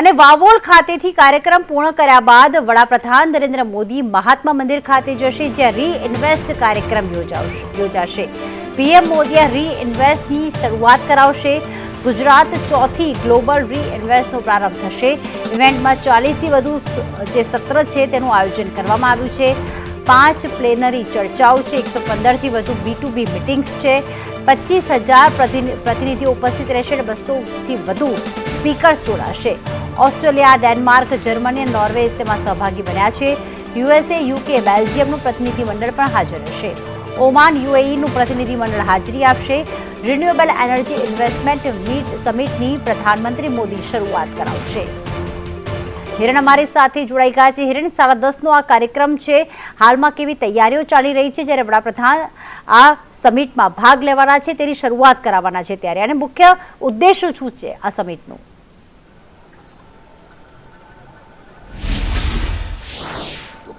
અને વાવોલ ખાતેથી કાર્યક્રમ પૂર્ણ કર્યા બાદ વડાપ્રધાન નરેન્દ્ર મોદી મહાત્મા મંદિર ખાતે જશે, જ્યાં રીઇન્વેસ્ટ કાર્યક્રમ યોજાશે. પીએમ મોદીએ રીઇન્વેસ્ટની શરૂઆત કરાવશે. ગુજરાત ચોથી ગ્લોબલ રીઇન્વેસ્ટનો પ્રારંભ થશે. ઇવેન્ટમાં ચાલીસથી વધુ જે સત્ર છે તેનું આયોજન કરવામાં આવ્યું છે. પાંચ પ્લેનરી ચર્ચાઓ છે. એકસો પંદરથી વધુ બી ટુ બી મિટિંગ્સ છે. પચીસ હજાર પ્રતિનિધિઓ ઉપસ્થિત રહેશે અને બસોથી વધુ સ્પીકર્સ જોડાશે. ઓસ્ટ્રેલિયા, ડેનમાર્ક, જર્મની અને નોર્વે તેમાં સહભાગી બન્યા છે. યુએસએ, યુકે, બેલ્જિયમનું પ્રતિનિધિમંડળ પણ હાજર રહેશે. ઓમાન, યુએઈનું પ્રતિનિધિમંડળ હાજરી આપશે. રિન્યુએબલ એનર્જી ઇન્વેસ્ટમેન્ટ મીટ સમિટની પ્રધાનમંત્રી મોદી શરૂઆત કરાવશે. હિરણ અમારી સાથે જોડાઈ ગયા છે. હિરણ, સાડા દસનો આ કાર્યક્રમ છે. હાલમાં કેવી તૈયારીઓ ચાલી રહી છે જ્યારે વડાપ્રધાન આ સમિટમાં ભાગ લેવાના છે તેની શરૂઆત કરાવવાના છે ત્યારે. અને મુખ્ય ઉદ્દેશ શું છે આ સમિટનું?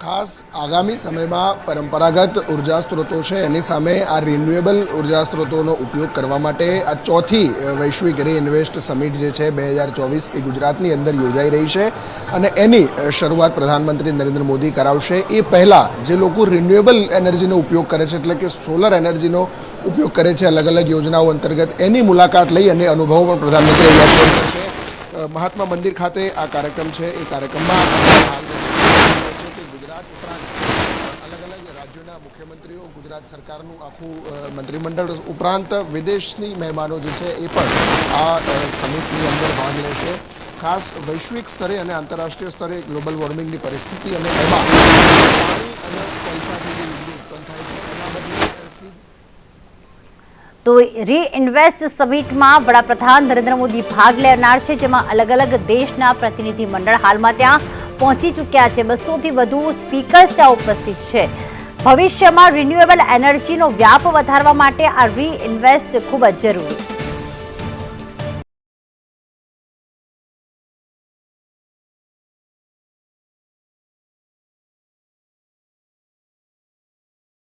ખાસ આગામી સમયમાં પરંપરાગત ઊર્જા સ્ત્રોતો છે, એની સામે આ રિન્યુએબલ ઊર્જા સ્ત્રોતોનો ઉપયોગ કરવા માટે આ ચોથી વૈશ્વિક રીઇન્વેસ્ટ સમિટ જે છે બે હજાર ચોવીસ એ ગુજરાતની અંદર યોજાઈ રહી છે અને એની શરૂઆત પ્રધાનમંત્રી નરેન્દ્ર મોદી કરાવશે. એ પહેલાં જે લોકો રિન્યુએબલ એનર્જીનો ઉપયોગ કરે છે, એટલે કે સોલર એનર્જીનો ઉપયોગ કરે છે અલગ અલગ યોજનાઓ અંતર્ગત, એની મુલાકાત લઈ અને અનુભવો પણ પ્રધાનમંત્રી મહાત્મા મંદિર ખાતે આ કાર્યક્રમ છે. એ કાર્યક્રમમાં હાલ છે કે ગુજરાત ઉપરાંત અલગ અલગ રાજ્યોના મુખ્યમંત્રીઓ, ગુજરાત સરકારનું આખું મંત્રીમંડળ ઉપરાંત વિદેશની મહેમાનો જે છે એ પણ આ સમિટની અંદર ભાગ લેશે ખાસ વૈશ્વિક સ્તરે અને આંતરરાષ્ટ્રીય સ્તરે ગ્લોબલ વોર્મિંગની પરિસ્થિતિ અને એમાં પાણી અને બદલે તો રી ઇન્વેસ્ટ સમિટમાં વડાપ્રધાન નરેન્દ્ર મોદી ભાગ લેનાર છે, જેમાં અલગ અલગ દેશના પ્રતિનિધિ મંડળ હાલમાં ત્યાં પહોંચી ચૂક્યા છે. બસોથી વધુ સ્પીકર્સ ત્યાં ઉપસ્થિત છે. ભવિષ્યમાં રિન્યુએબલ એનર્જીનો વ્યાપ વધારવા માટે આ રીઇન્વેસ્ટ ખૂબ જ જરૂરી